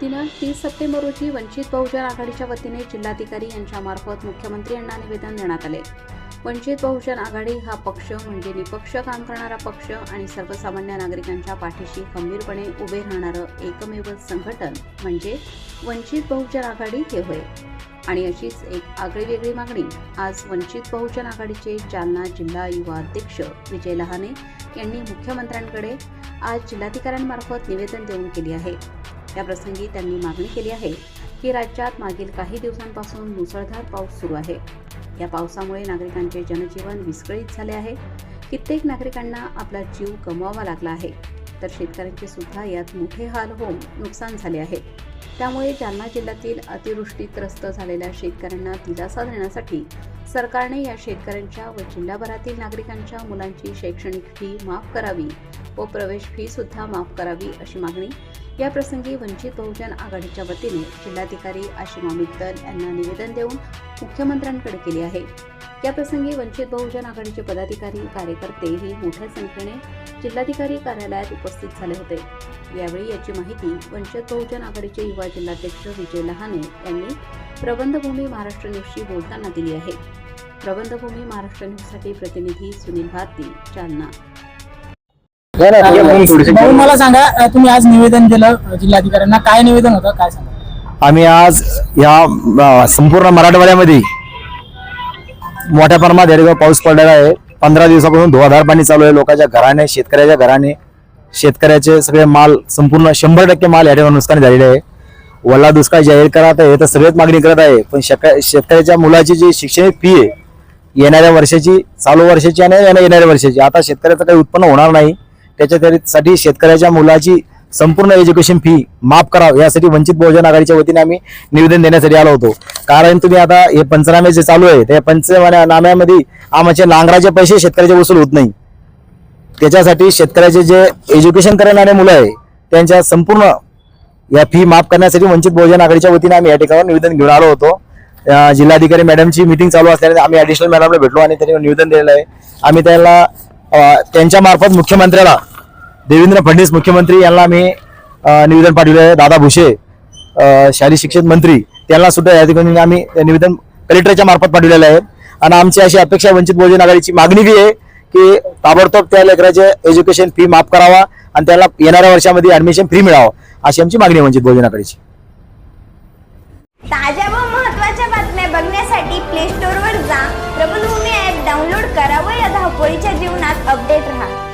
दिनांक तीस सप्टेंबर रोजी वंचित बहुजन आघाडीच्या वतीने जिल्हाधिकारी यांच्यामार्फत मुख्यमंत्री यांना निवेदन देण्यात आले. वंचित बहुजन आघाडी हा पक्ष म्हणजे निपक्ष काम करणारा पक्ष आणि सर्वसामान्य नागरिकांच्या पाठीशी खंबीरपणे उभे राहणारं एकमेव संघटन म्हणजे वंचित बहुजन आघाडी हे होय. आणि अशीच एक आगळीवेगळी मागणी आज वंचित बहुजन आघाडीचे जालना जिल्हा युवा अध्यक्ष विजय लहाने यांनी मुख्यमंत्र्यांकडे आज जिल्हाधिकाऱ्यांमार्फत निवेदन देऊन केली आहे. याप्रसंगी त्यांनी मागणी केली आहे की राज्यात मागील काही दिवसांपासून मुसळधार पाऊस सुरू आहे. या पावसामुळे नागरिकांचे जनजीवन विस्कळीत झाले आहे. कित्येक नागरिकांना आपला जीव गमवावा लागला आहे. तर शेतकऱ्यांचे सुद्धा यात मोठे हाल होऊन नुकसान झाले आहे. त्यामुळे जालना जिल्ह्यातील अतिवृष्टीत्रस्त झालेल्या शेतकऱ्यांना दिलासा देण्यासाठी सरकारने या शेतकऱ्यांच्या व जिल्हाभरातील नागरिकांच्या मुलांची शैक्षणिक फी माफ करावी व प्रवेश फी सुद्धा माफ करावी अशी मागणी याप्रसंगी वंचित बहुजन आघाडीच्या वतीने जिल्हाधिकारी आशिमा मित्तल यांना निवेदन देऊन मुख्यमंत्र्यांकडे केले आहे. याप्रसंगी वंचित बहुजन आघाडीचे पदाधिकारी कार्यकर्तेही मोठ्या संख्येने जिल्हाधिकारी कार्यालयात उपस्थित झाले होते. यावेळी याची माहिती वंचित बहुजन आघाडीचे युवा जिल्हाध्यक्ष विजय लहाने यांनी प्रबंधभूमी महाराष्ट्र न्यूजशी बोलताना दिली आहे. प्रबंधभूमी महाराष्ट्र न्यूजसाठी प्रतिनिधी सुनील भारती जालना. भाऊ मला सांगा अ, तुम्ही आज निवेदन दिलं जिल्हाधिकाऱ्यांना. काय निवेदन होतं? काय सांगा? आम्ही आज या अ, संपूर्ण मराठवाड्यामध्ये मोठ्या प्रमाणात या ठिकाणी पाऊस पडलेला आहे. पंधरा दिवसापासून धुवाधार पाणी चालू आहे. लोकांच्या घराने शेतकऱ्याच्या घराने शेतकऱ्याचे सगळे माल संपूर्ण शंभर टक्के माल या ठिकाणी नुकसान झालेले आहे. वल्ला दुष्काळ जाहीर करत आहे. तर सगळेच मागणी करत आहे. पण शेक- शेतकऱ्याच्या मुलाची जी शैक्षणिक फी आहे येणाऱ्या वर्षाची चालू वर्षाची आणि येणाऱ्या वर्षाची आता शेतकऱ्याचं काही उत्पन्न होणार नाही. त्याच्यासाठी शेतकऱ्याच्या मुलाची संपूर्ण एज्युकेशन फी माफ करावं यासाठी वंचित बहुजन आघाडीच्या वतीने आम्ही निवेदन देण्यासाठी आलो होतो. कारण तुम्ही आता हे पंचनामे जे चालू आहे त्या पंचनाम्यामध्ये आमचे नांगराचे पैसे शेतकऱ्याचे वसूल होत नाही. त्याच्यासाठी शेतकऱ्याचे जे एज्युकेशन करणारे मुलं आहे त्यांच्या संपूर्ण या फी माफ करण्यासाठी वंचित बहुजन आघाडीच्या वतीने आम्ही या ठिकाणी निवेदन घेऊन आलो होतो. जिल्हाधिकारी मॅडमची मिटिंग चालू असल्याने आम्ही ॲडिशनल मॅडमला भेटलो आणि त्यांनी निवेदन दिलेलं आहे. आम्ही त्यांना त्यांच्यामार्फत त्यांच्या मार्फत मुख्यमंत्र्याला देवेंद्र फडणवीस मुख्यमंत्री यांना आम्ही निवेदन पाठवले आहे. दादा भुसे शालेय शिक्षण मंत्री त्यांना सुद्धा या ठिकाणी आम्ही निवेदन कलेक्टरच्या मार्फत पाठवलेलं आहे. आणि आमची अशी अपेक्षा वंचित बहुजन आघाडीची मागणी बी आहे की ताबडतोब त्या लेकराचे एज्युकेशन फी माफ करावा आणि त्याला येणाऱ्या वर्षामध्ये ऍडमिशन फ्री मिळावं अशी आमची मागणी वंचित बहुजन आघाडीची. ताज्या व महत्त्वाच्या बातम्या बघण्यासाठी प्ले स्टोअरवर जा. प्रबलभूमी ॲप डाउनलोड करा व या धावपळीच्या जीवनात अपडेट राहा.